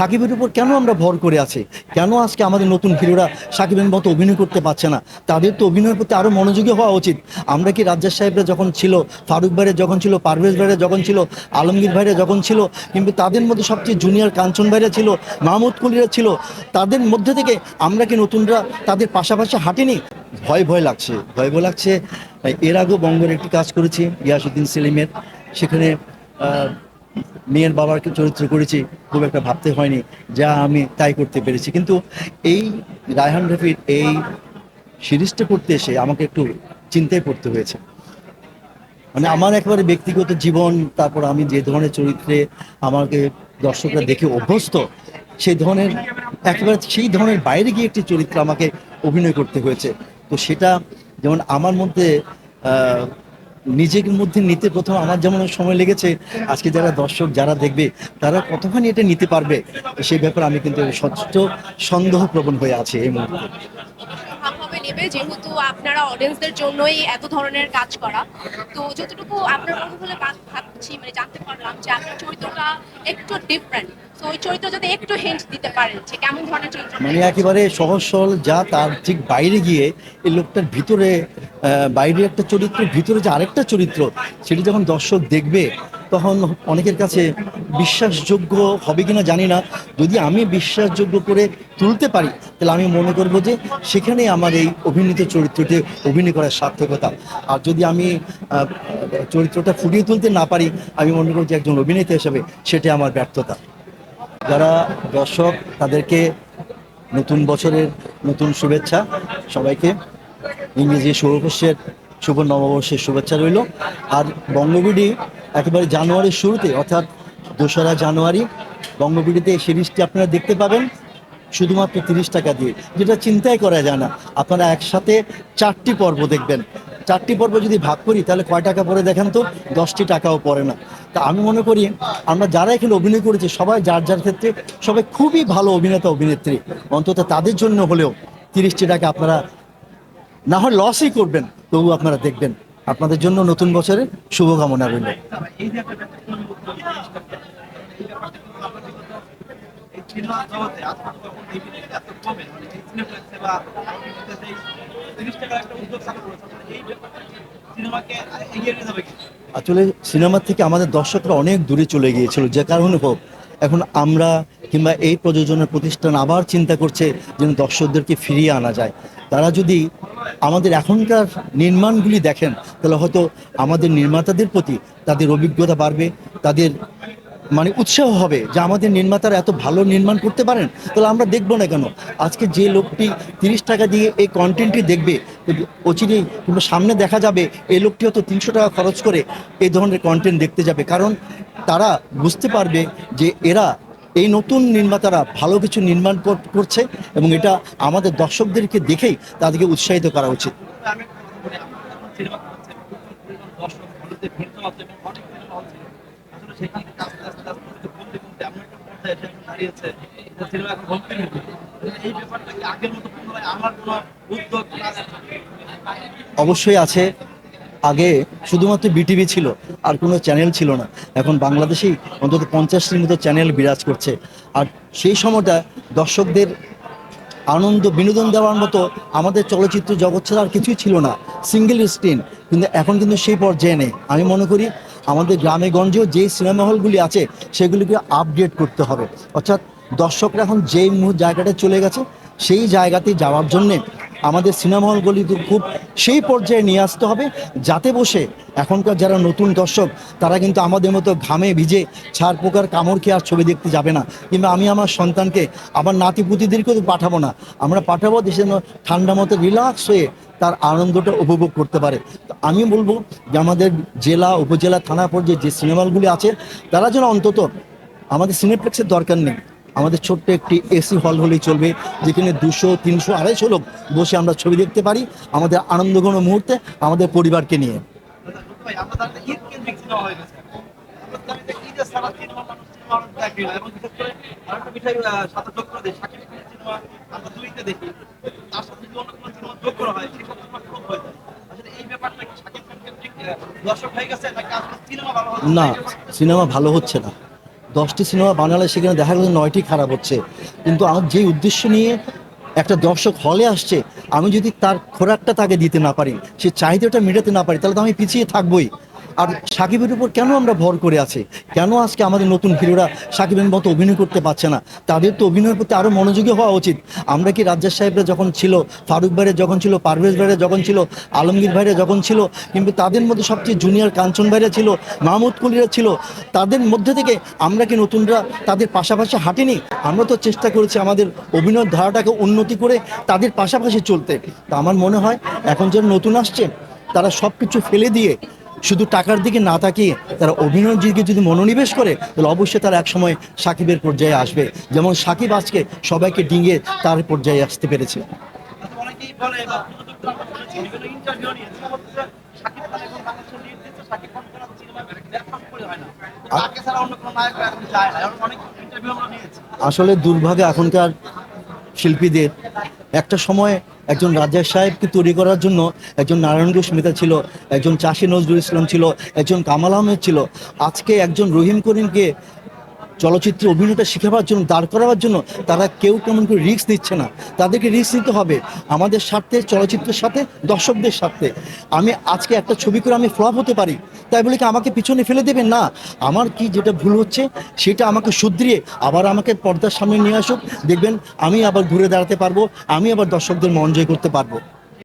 সাকিবের উপর কেন আমরা ভর করে আছি? কেন আজকে আমাদের নতুন হিরোরা সাকিবের মতো অভিনয় করতে পারছে না? তাদের তো অভিনয়ের প্রতি আরও মনোযোগী হওয়া উচিত। আমরা কি রাজ্জাক সাহেবরা যখন ছিল, ফারুক ভাইরা যখন ছিল, পারভেজ ভাইরা যখন ছিল, আলমগীর ভাইরা যখন ছিল, কিন্তু তাদের মধ্যে সবচেয়ে জুনিয়র কাঞ্চন ভাইরা ছিল, মাহমুদ কুলিরা ছিল, তাদের মধ্যে থেকে আমরা কি নতুনরা তাদের পাশাপাশি হাঁটিনি? ভয় ভয় লাগছে, ভয় ভয় লাগছে। এর আগেও বঙ্গের একটি কাজ করেছি, গিয়াসুদ্দিন সেলিমের। সেখানে মেয়ের বাবার চরিত্র করেছি, খুব একটা ভাবতে হয়নি যা আমি তাই করতে পেরেছি। কিন্তু এই রায়হান রফির এই সিরিজটা করতে এসে আমাকে একটু চিন্তায় পড়তে হয়েছে। মানে আমার একেবারে ব্যক্তিগত জীবন, তারপর আমি যে ধরনের চরিত্রে আমাকে দর্শকরা দেখে অভ্যস্ত, সেই ধরনের, একেবারে সেই ধরনের বাইরে গিয়ে একটি চরিত্র আমাকে অভিনয় করতে হয়েছে। তো সেটা যেমন আমার মধ্যে নিজের মধ্যে নিতে প্রথম আমার যেমন সময় লেগেছে, আজকে যারা দর্শক যারা দেখবে, তারা কতখানি এটা নিতে পারবে সেই ব্যাপারে আমি কিন্তু স্বচ্ছ সন্দেহ প্রবণ হয়ে আছে এই মুহূর্তে। নেবে, যেহেতু আপনারা অডিয়েন্সদের জন্যই এত ধরনের কাজ করা। তো যতটুকু আপনার মনে হলে ভাব- ভাবছি মানে জানতে পারলাম যে আপনার চরিত্রটা একটু ডিফারেন্ট মানে একেবারে সহজ সরল যা তার ঠিক বাইরে গিয়ে এই লোকটার ভিতরে বাইরে একটা চরিত্র, ভিতরে যে আরেকটা চরিত্র, সেটি যখন দর্শক দেখবে, তখন অনেকের কাছে বিশ্বাসযোগ্য হবে কিনা জানি না। যদি আমি বিশ্বাসযোগ্য করে তুলতে পারি, তাহলে আমি মনে করব যে সেখানে আমার এই অভিনীত চরিত্রটি অভিনয় করার সার্থকতা। আর যদি আমি চরিত্রটা ফুটিয়ে তুলতে না পারি, আমি মনে করব যে একজন অভিনেতা হিসেবে সেটা আমার ব্যর্থতা। যারা দর্শক, তাদেরকে নতুন বছরের নতুন শুভেচ্ছা সবাইকে। ইংরেজি সৌরবর্ষের শুভ নববর্ষের শুভেচ্ছা রইল। আর বঙ্গবিডি একেবারে জানুয়ারির শুরুতে, অর্থাৎ দোসরা জানুয়ারি, বঙ্গবিডিতে এই সিরিজটি আপনারা দেখতে পাবেন। শুধুমাত্র তিরিশ টাকা দিয়ে। যেটা চিন্তাই করা যায় না, আপনারা একসাথে চারটি পর্ব দেখবেন। চারটি পর্ব যদি ভাগ করি, তাহলে কয় টাকা পরে দেখেন তো? দশটি টাকাও পড়ে না। তা আমি মনে করি, আমরা যারা এখানে অভিনয় করেছি, সবাই যার যার ক্ষেত্রে সবাই খুবই ভালো অভিনেতা, অভিনেত্রী। অন্তত তাদের জন্য হলেও তিরিশটি টাকা আপনারা না হয় লসই করবেন, তবু আপনারা দেখবেন। আপনাদের জন্য নতুন বছরের শুভকামনা রইল। মানে করেছে। আসলে সিনেমা থেকে আমাদের দর্শকরা অনেক দূরে চলে গিয়েছিল, যে কারণে হোক। এখন আমরা কিংবা এই প্রযোজনের প্রতিষ্ঠান আবার চিন্তা করছে যেন দর্শকদেরকে ফিরিয়ে আনা যায়। তারা যদি আমাদের এখনকার নির্মাণগুলি দেখেন, তাহলে হয়তো আমাদের নির্মাতাদের প্রতি তাদের অভিজ্ঞতা বাড়বে, তাদের মানে উৎসাহ হবে যে আমাদের নির্মাতারা এত ভালো নির্মাণ করতে পারেন, তাহলে আমরা দেখব না কেন? আজকে যে লোকটি তিরিশ টাকা দিয়ে এই কন্টেন্টটি দেখবে অচিরে কিংবা সামনে দেখা যাবে, এই লোকটি হয়তো তিনশো টাকা খরচ করে এই ধরনের কন্টেন্ট দেখতে যাবে। কারণ তারা বুঝতে পারবে যে এরা, এই নতুন নির্মাতারা ভালো কিছু নির্মাণ কর- করছে এবং এটা আমাদের দর্শকদেরকে দেখেই তাদেরকে উৎসাহিত করা উচিত। সেখান থেকে আস্তে আস্তে আস্তে আস্তে কমতে কমতে দাঁড়িয়েছে সিনেমা এখন এই ব্যাপারটা কি আগের মতো পুনরায় আমার কোনো উদ্যোগ অবশ্যই আছে। আগে শুধুমাত্র বিটিভি ছিল, আর কোনো চ্যানেল ছিল না। এখন বাংলাদেশেই অন্তত পঞ্চাশটির মতো চ্যানেল বিরাজ করছে। আর সেই সময়টা দর্শকদের আনন্দ, বিনোদন দেওয়ার মতো আমাদের চলচ্চিত্র জগৎ ছাড়া আর কিছুই ছিল না। সিঙ্গেল স্ক্রিন কিন্তু এখন কিন্তু সেই পর্যায়ে নেই। আমি মনে করি আমাদের গ্রামে গঞ্জেও যে সিনেমা হলগুলি আছে, সেগুলিকে আপডেট করতে হবে। অর্থাৎ দর্শকরা এখন যেই জায়গাটা চলে গেছে, সেই জায়গাতে যাওয়ার জন্যে আমাদের সিনেমা হলগুলিতে খুব সেই পর্যায়ে নিয়ে আসতে হবে, যাতে বসে এখনকার যারা নতুন দর্শক, তারা কিন্তু আমাদের মতো ঘামে ভিজে ছাড় পোকার কামড় খেয়ে আর ছবি দেখতে যাবে না। কিংবা আমি আমার সন্তানকে, আমার নাতিপুতিদেরকেও পাঠাবো না। আমরা পাঠাবো দেশের ঠান্ডা মতো রিল্যাক্স হয়ে তার আনন্দটা উপভোগ করতে পারে। আমি বলব যে আমাদের জেলা, উপজেলা থানা পর্যায়ে যে সিনেমা হলগুলি আছে, তারা যেন অন্তত আমাদের সিনেপ্লেক্সের দরকার নেই। আমাদের ছোট্ট একটি এসি হল হলেই চলবে, যেখানে দুশো, তিনশো, আড়াইশো লোক বসে আমরা ছবি দেখতে পারি আমাদের আনন্দঘন মুহূর্তে আমাদের পরিবারকে নিয়ে। না, সিনেমা ভালো হচ্ছে না। দশটি সিনেমা বানালে সেখানে দেখা গেল নয়টি খারাপ হচ্ছে। কিন্তু আমার যে উদ্দেশ্য নিয়ে একটা দর্শক হলে আসছে, আমি যদি তার খোরাকটা তাকে দিতে না পারি, সে চাহিদাটা মেটাতে না পারি, তাহলে তো আমি পিছিয়ে থাকবোই। আর সাকিবের উপর কেন আমরা ভর করে আছি? কেন আজকে আমাদের নতুন হিরোরা সাকিবের মতো অভিনয় করতে পারছে না? তাদের তো অভিনয়ের প্রতি আরও মনোযোগী হওয়া উচিত। আমরা কি রাজ্জাক সাহেবরা যখন ছিল, ফারুক ভাইরা যখন ছিল, পারভেজ ভাইরা যখন ছিল, আলমগীর ভাইরা যখন ছিল, কিন্তু তাদের মধ্যে সবচেয়ে জুনিয়র কাঞ্চন ভাইরা ছিল, মাহমুদ কুলিরা ছিল, তাদের মধ্যে থেকে আমরা কি নতুনরা তাদের পাশাপাশি হাঁটিনি? আমরা তো চেষ্টা করেছি আমাদের অভিনয়ের ধারাটাকে উন্নতি করে তাদের পাশাপাশি চলতে। তা আমার মনে হয় এখন যারা নতুন আসছে, তারা সব কিছু ফেলে দিয়ে শুধু টাকার দিকে না তাকিয়ে তারা অভিনয়ের দিকে যদি মনোনিবেশ করে তাহলে অবশ্যই তারা একসময় সাকিবের পর্যায়ে আসবে। যেমন সাকিব আজকে সবাইকে ডিঙিয়ে তার পর্যায়ে আসতে পেরেছে। আসলে দুর্ভাগ্য এখনকার শিল্পীদের একটা সময় একজন রাজা সাহেবকে তৈরি করার জন্য একজন নারায়ণ ঘোষ মেতা ছিল, একজন চাষি নজরুল ইসলাম ছিল, একজন কামাল আহমেদ ছিল। আজকে একজন রহিম করিমকে চলচ্চিত্রে অভিনয়টা শেখাবার জন্য, দাঁড় করাবার জন্য তারা কেউ কেমন করে রিস্ক নিচ্ছে না। তাদেরকে রিস্ক নিতে হবে আমাদের স্বার্থে, চলচ্চিত্রের সাথে, দর্শকদের স্বার্থে। আমি আজকে একটা ছবি করে আমি ফ্লপ হতে পারি, তাই বলে কি আমাকে পিছনে ফেলে দেবেন? না, আমার কি যেটা ভুল হচ্ছে সেটা আমাকে শুধরিয়ে আবার আমাকে পর্দার সামনে নিয়ে আসুক। দেখবেন আমি আবার ঘুরে দাঁড়াতে পারব, আমি আবার দর্শকদের মন জয় করতে পারব।